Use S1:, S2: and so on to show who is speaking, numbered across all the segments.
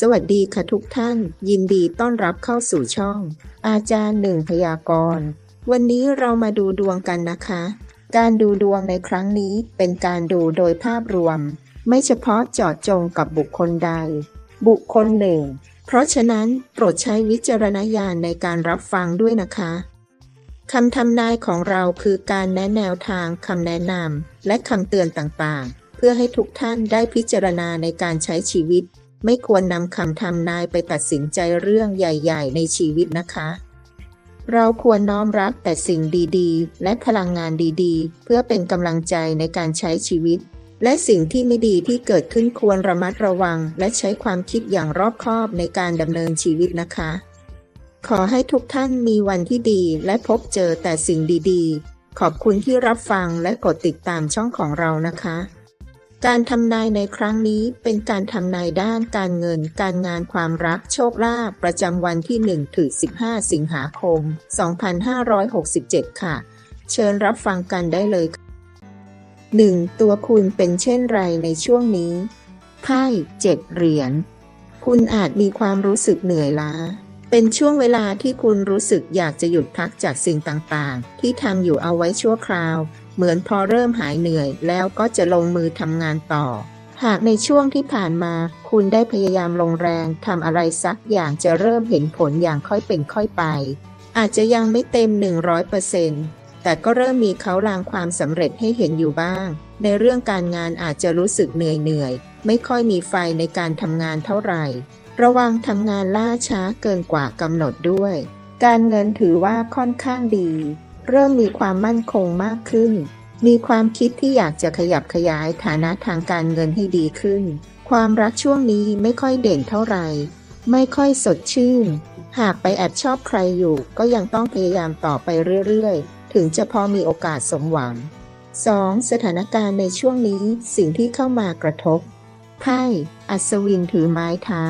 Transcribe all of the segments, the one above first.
S1: สวัสดีค่ะทุกท่าน ยินดีต้อนรับเข้าสู่ช่อง อาจารย์หนึ่งพยากรณ์วันนี้เรามาดูดวงกันนะคะ การดูดวงในครั้งนี้เป็นการดูโดยภาพรวม ไม่เฉพาะเจาะจงกับบุคคลใด บุคคลหนึ่ง เพราะฉะนั้นโปรดใช้วิจารณญาณในการรับฟังด้วยนะคะคำทำนายของเราคือการแนะแนวทางคำแนะนำและคำเตือนต่างๆ เพื่อให้ทุกท่านได้พิจารณาในการใช้ชีวิต ไม่ควรนำคำทำนายไปตัดสินใจเรื่องใหญ่ ๆ ในชีวิตนะคะ เราควรน้อมรับแต่สิ่งดีๆ และพลังงานดีๆ เพื่อเป็นกำลังใจในการใช้ชีวิต และสิ่งที่ไม่ดีที่เกิดขึ้นควรระมัดระวัง และใช้ความคิดอย่างรอบคอบในการดำเนินชีวิตนะคะ ขอให้ทุกท่านมีวันที่ดีและพบเจอแต่สิ่งดีๆ ขอบคุณที่รับฟังและกดติดตามช่องของเรานะคะ การทำนายในครั้งนี้เป็นการทำนายด้านการเงิน การงานความรักโชคลาภประจำวันที่1ถึง15 สิงหาคม 2567 ค่ะ เชิญรับฟังกันได้เลย 1. ตัวคุณเป็นเช่นไรในช่วงนี้ไพ่เจ็ดเหรียญ คุณอาจมีความรู้สึกเหนื่อยล้า เป็นช่วงเวลาที่คุณรู้สึกอยากจะหยุดพักจากสิ่งต่างๆ ที่ทำอยู่เอาไว้ชั่วคราว เหมือนพอเริ่มหายเหนื่อย แล้วก็จะลงมือทำงานต่อ หากในช่วงที่ผ่านมา คุณได้พยายามลงแรงทำอะไรสักอย่างจะเริ่มเห็นผลอย่างค่อยเป็นค่อยไป อาจจะยังไม่เต็ม 100%แต่ก็เริ่มมีเขาลางความสำเร็จให้เห็นอยู่บ้าง ในเรื่องการงานอาจจะรู้สึกเหนื่อยเหนื่อยๆไม่ค่อยมีไฟในการทำงานเท่าไหร่ ระวังทำงานล่าช้าเกินกว่ากำหนดด้วย การเงินถือว่าค่อนข้างดี เริ่มมีความมั่นคงมากขึ้น มีความคิดที่อยากจะขยับขยายฐานะทางการเงินให้ดีขึ้น ความรักช่วงนี้ไม่ค่อยเด่นเท่าไหร่ ไม่ค่อยสดชื่น หากไปแอบชอบใครอยู่ ก็ยังต้องพยายามต่อไปเรื่อยๆ ถึงจะพอมีโอกาสสมหวัง 2. สถานการณ์ในช่วงนี้สิ่งที่เข้ามากระทบไพ่อัศวินถือไม้เท้า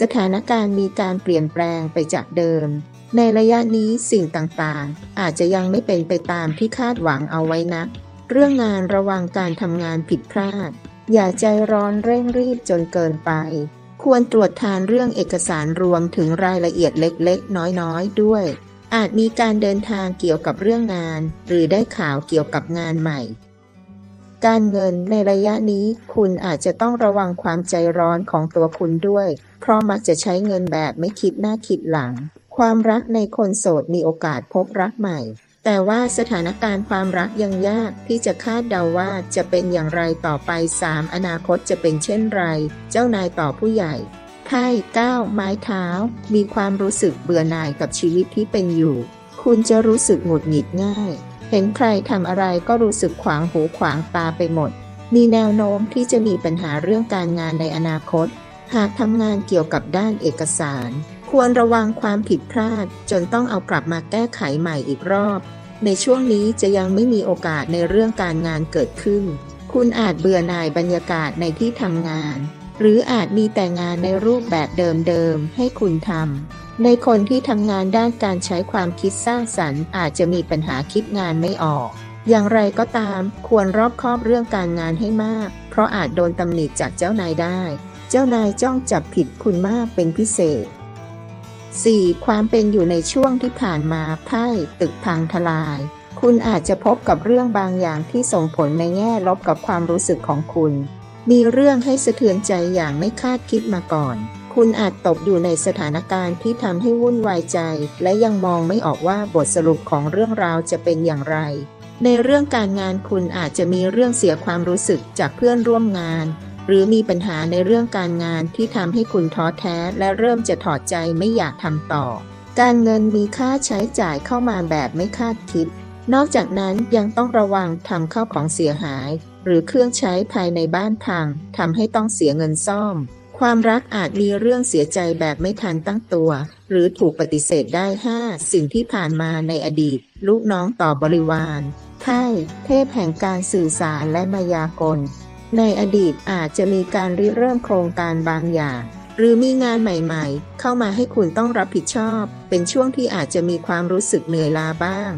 S1: สถานการณ์มีการเปลี่ยนแปลงไปจากเดิม ในระยะนี้สิ่งต่างๆ อาจจะยังไม่เป็นไปตามที่คาดหวังเอาไว้นัก เรื่องงานระวังการทำงานผิดพลาด อย่าใจร้อนเร่งรีบจนเกินไป ควรตรวจทานเรื่องเอกสารรวมถึงรายละเอียดเล็กๆ น้อยๆ ด้วย อาจมีการเดินทางเกี่ยวกับเรื่องงาน หรือได้ข่าวเกี่ยวกับงานใหม่ การเงินในระยะนี้คุณอาจจะต้องระวังความใจร้อนของตัวคุณด้วย เพราะมักจะใช้เงินแบบไม่คิดหน้าคิดหลัง ความรักในคนโสดมีโอกาสพบรักใหม่ แต่ว่าสถานการณ์ความรักยังยากที่จะคาดเดาว่าจะเป็นอย่างไรต่อไป 3 อนาคตจะเป็นเช่นไร เจ้านายต่อผู้ใหญ่ไพ่ก้าวไม้เท้า มีความรู้สึกเบื่อหน่ายกับชีวิตที่เป็นอยู่ คุณจะรู้สึกหงุดหงิดง่าย เห็นใครทำอะไรก็รู้สึกขวางหูขวางตาไปหมด มีแนวโน้มที่จะมีปัญหาเรื่องการงานในอนาคต หากทำงานเกี่ยวกับด้านเอกสาร ควรระวังความผิดพลาด จนต้องเอากลับมาแก้ไขใหม่อีกรอบ ในช่วงนี้จะยังไม่มีโอกาสในเรื่องการงานเกิดขึ้น คุณอาจเบื่อหน่ายบรรยากาศในที่ทำงาน หรืออาจมีแต่งานในรูปแบบเดิมๆให้คุณทำในคนที่ทำงานด้านการใช้ความคิดสร้างสรรค์ อาจจะมีปัญหาคิดงานไม่ออก อย่างไรก็ตาม ควรรอบคอบเรื่องการงานให้มาก เพราะอาจโดนตำหนิจากเจ้านายได้ เจ้านายจ้องจับผิดคุณมากเป็นพิเศษ 4. ความเป็นอยู่ในช่วงที่ผ่านมาไพ่ตึกพังทลาย คุณอาจจะพบกับเรื่องบางอย่างที่ส่งผลในแง่ลบกับความรู้สึกของคุณ มีเรื่องให้สะเทือนใจอย่างไม่คาดคิดมาก่อน คุณอาจตกอยู่ในสถานการณ์ที่ทำให้วุ่นวายใจ และยังมองไม่ออกว่าบทสรุปของเรื่องราวจะเป็นอย่างไร ในเรื่องการงานคุณอาจจะมีเรื่องเสียความรู้สึกจากเพื่อนร่วมงาน หรือมีปัญหาในเรื่องการงานที่ทำให้คุณท้อแท้และเริ่มจะถอดใจไม่อยากทำต่อ การเงินมีค่าใช้จ่ายเข้ามาแบบไม่คาดคิด นอกจากนั้นยังต้องระวังทำเข้าของเสียหาย หรือเครื่องใช้ภายในบ้านพังทำให้ต้องเสียเงินซ่อม ความรักอาจมีเรื่องเสียใจแบบไม่ทันตั้งตัว หรือถูกปฏิเสธได้ 5. สิ่งที่ผ่านมาในอดีต ลูกน้องต่อบริวารไพ่เทพแห่งการสื่อสารและมายากล ในอดีตอาจจะมีการริเริ่มโครงการบางอย่าง หรือมีงานใหม่ๆ เข้ามาให้คุณต้องรับผิดชอบ เป็นช่วงที่อาจจะมีความรู้สึกเหนื่อยล้าบ้าง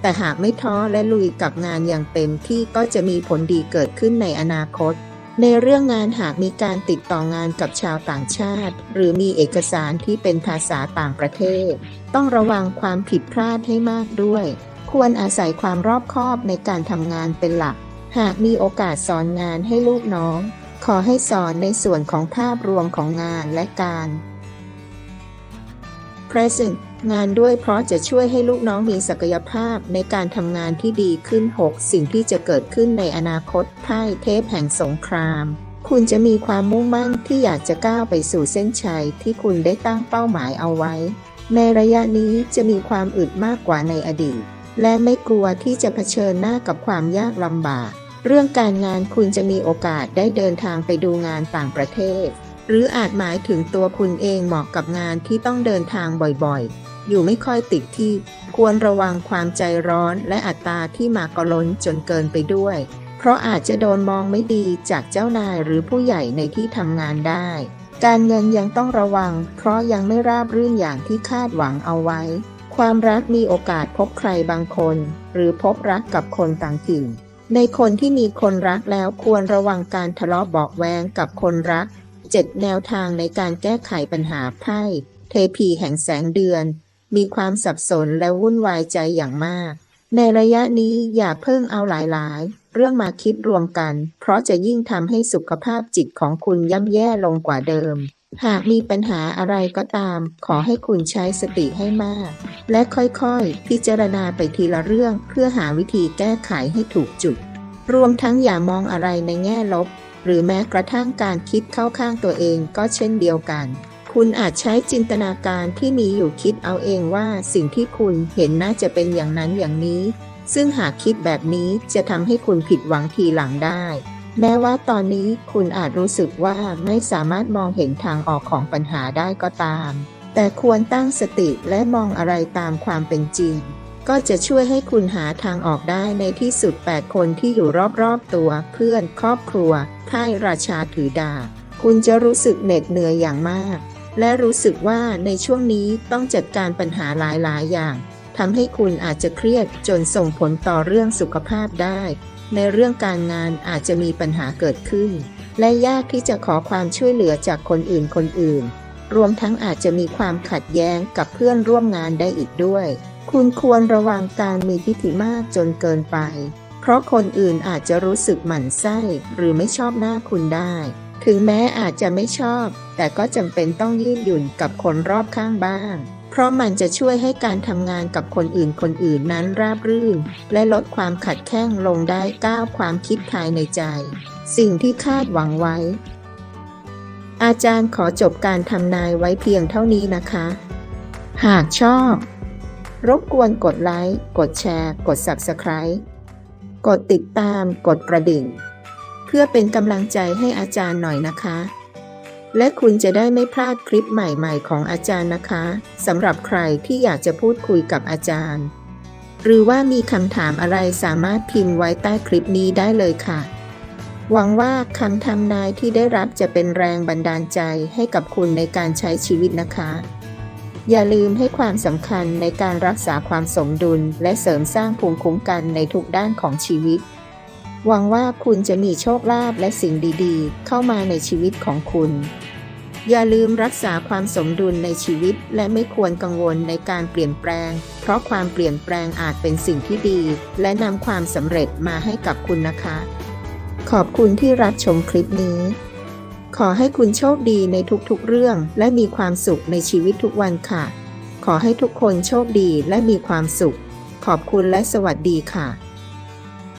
S1: แต่หากไม่ท้อและลุยกับงานอย่างเต็มที่ก็จะมีผลดีเกิดขึ้นในอนาคต ในเรื่องงานหากมีการติดต่องานกับชาวต่างชาติ หรือมีเอกสารที่เป็นภาษาต่างประเทศ ต้องระวังความผิดพลาดให้มากด้วย ควรอาศัยความรอบคอบในการทำงานเป็นหลัก หากมีโอกาสสอนงานให้ลูกน้อง ขอให้สอนในส่วนของภาพรวมของงานและการ present งานด้วยเพราะจะช่วยให้ลูกน้องมีศักยภาพในการทำงานที่ดีขึ้น 6 สิ่งที่จะเกิดขึ้นในอนาคตไพ่เทพแห่งสงคราม คุณจะมีความมุ่งมั่นที่อยากจะก้าวไปสู่เส้นชัยที่คุณได้ตั้งเป้าหมายเอาไว้ ในระยะนี้จะมีความอึดมากกว่าในอดีต และไม่กลัวที่จะเผชิญหน้ากับความยากลำบาก เรื่องการงานคุณจะมีโอกาสได้เดินทางไปดูงานต่างประเทศ หรืออาจหมายถึงตัวคุณเองเหมาะกับงานที่ต้องเดินทางบ่อยๆ อยู่ไม่ค่อยติดที่ ควรระวังความใจร้อนและอัตราที่มากล้นจนเกินไปด้วย เพราะอาจจะโดนมองไม่ดีจากเจ้านายหรือผู้ใหญ่ในที่ทำงานได้ การเงินยังต้องระวัง เพราะยังไม่ราบรื่นอย่างที่คาดหวังเอาไว้ ความรักมีโอกาสพบใครบางคน หรือพบรักกับคนต่างถิ่น ในคนที่มีคนรักแล้วควรระวังการทะเลาะเบาะแวงกับคนรักเจ็ดแนวทางในการแก้ไขปัญหาไพ่ เทพีแห่งแสงเดือน มีความสับสนและวุ่นวายใจอย่างมาก ในระยะนี้อย่าเพิ่งเอาหลายๆ เรื่องมาคิดรวมกัน เพราะจะยิ่งทำให้สุขภาพจิตของคุณย่ำแย่ลงกว่าเดิม หากมีปัญหาอะไรก็ตาม ขอให้คุณใช้สติให้มาก และค่อยๆ พิจารณาไปทีละเรื่อง เพื่อหาวิธีแก้ไขให้ถูกจุด รวมทั้งอย่ามองอะไรในแง่ลบ หรือแม้กระทั่งการคิดเข้าข้างตัวเองก็เช่นเดียวกัน คุณอาจใช้จินตนาการที่มีอยู่คิดเอาเองว่าสิ่งที่คุณเห็นน่าจะเป็นอย่างนั้นอย่างนี้ ซึ่งหากคิดแบบนี้จะทำให้คุณผิดหวังทีหลังได้ แม้ว่าตอนนี้คุณอาจรู้สึกว่าไม่สามารถมองเห็นทางออกของปัญหาได้ก็ตาม แต่ควรตั้งสติและมองอะไรตามความเป็นจริง ก็จะช่วยให้คุณหาทางออกได้ในที่สุด 8 คนที่อยู่รอบๆตัว เพื่อนครอบครัวไพ่ราชาถือดา คุณจะรู้สึกเหน็ดเหนื่อยอย่างมาก และรู้สึกว่าในช่วงนี้ต้องจัดการปัญหาหลายๆ อย่างทำให้คุณอาจจะเครียดจนส่งผลต่อเรื่องสุขภาพได้ ในเรื่องการงานอาจจะมีปัญหาเกิดขึ้น และยากที่จะขอความช่วยเหลือจากคนอื่นคนอื่น รวมทั้งอาจจะมีความขัดแย้งกับเพื่อนร่วมงานได้อีกด้วย คุณควรระวังการมีพิธีมากจนเกินไป เพราะคนอื่นอาจจะรู้สึกหมั่นไส้หรือไม่ชอบหน้าคุณได้ ถึงแม้อาจจะไม่ชอบ แต่ก็จำเป็นต้องยืดหยุ่นกับคนรอบข้างบ้าง เพราะมันจะช่วยให้การทำงานกับคนอื่นคนอื่นนั้นราบรื่น และลดความขัดแข้งลงได้ก้าวความคิดภายในใจ สิ่งที่คาดหวังไว้ อาจารย์ขอจบการทำนายไว้เพียงเท่านี้นะคะ หากชอบ รบกวนกดไลค์ กดแชร์ กด Subscribe กดติดตาม กดกระดิ่ง เพื่อเป็นกำลังใจให้อาจารย์หน่อยนะคะ และคุณจะได้ไม่พลาดคลิปใหม่ๆ ของอาจารย์นะคะสำหรับใครที่อยากจะพูดคุยกับอาจารย์ หรือว่ามีคำถามอะไรสามารถพิมพ์ไว้ใต้คลิปนี้ได้เลยค่ะ หวังว่าคำทำนายที่ได้รับจะเป็นแรงบันดาลใจให้กับคุณในการใช้ชีวิตนะคะ อย่าลืมให้ความสำคัญในการรักษาความสมดุล และเสริมสร้างภูมิคุ้มกันในทุกด้านของชีวิตหวังว่าคุณจะมีโชคลาภและสิ่งดีๆ เข้ามาในชีวิตของคุณ อย่าลืมรักษาความสมดุลในชีวิต และไม่ควรกังวลในการเปลี่ยนแปลง เพราะความเปลี่ยนแปลงอาจเป็นสิ่งที่ดี และนำความสำเร็จมาให้กับคุณนะคะ ขอบคุณที่รับชมคลิปนี้ ขอให้คุณโชคดีในทุกๆเรื่อง และมีความสุขในชีวิตทุกวันค่ะ ขอให้ทุกคนโชคดีและมีความสุข ขอบคุณและสวัสดีค่ะ